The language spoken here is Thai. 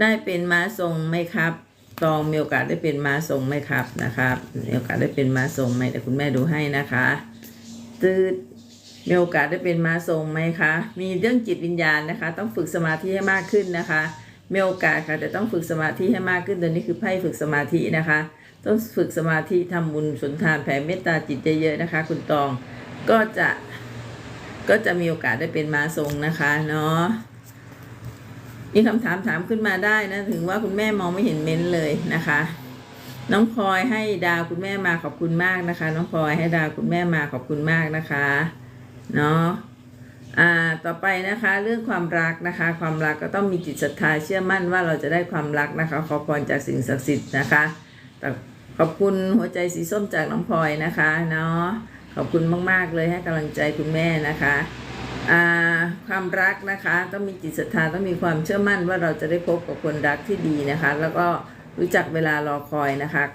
ได้เป็นม้าทรงไหมครับ ตองมีโอกาสได้เป็นม้าทรงไหมครับนะครับมีโอกาสได้เป็นม้าทรงไหมแต่คุณแม่ดูให้นะคะตืดมีโอกาสได้เป็นม้าทรงไหมคะ มีเรื่องจิตวิญญาณนะคะ ต้องฝึกสมาธิให้มากขึ้นนะคะมีโอกาสค่ะแต่ต้องฝึกสมาธิให้มากขึ้นตัวนี้คือไพ่ฝึกสมาธินะคะ ต้องฝึกสมาธิทำบุญสุนทานแผ่เมตตาจิตเยอะๆนะคะ คุณตองก็จะก็จะมีโอกาสได้เป็นม้าทรงนะคะเนาะ มีคำถามถามขึ้นมาได้นะ ถึงว่าคุณแม่มองไม่เห็นเม้นต์เลยนะคะ น้องพลอยให้ดาวคุณแม่มาขอบคุณมากนะคะ น้องพลอยให้ดาวคุณแม่มาขอบคุณมากนะคะเนาะอ่าต่อไปนะคะเรื่องความรักนะคะ ความรักก็ต้องมีจิตศรัทธาเชื่อมั่นว่าเราจะได้ความรักนะคะ ขอพรจากสิ่งศักดิ์สิทธิ์นะคะแต่ขอบคุณหัวใจสีส้มจากน้องพลอยนะคะเนาะขอบคุณมาก ๆ เลยให้กำลังใจคุณแม่นะคะ ความรักนะคะต้องมีจิตศรัทธาต้องมีความเชื่อมั่นว่าเราจะได้พบกับคนรักที่ดีนะคะ แล้วก็รู้จักเวลารอคอยนะคะก็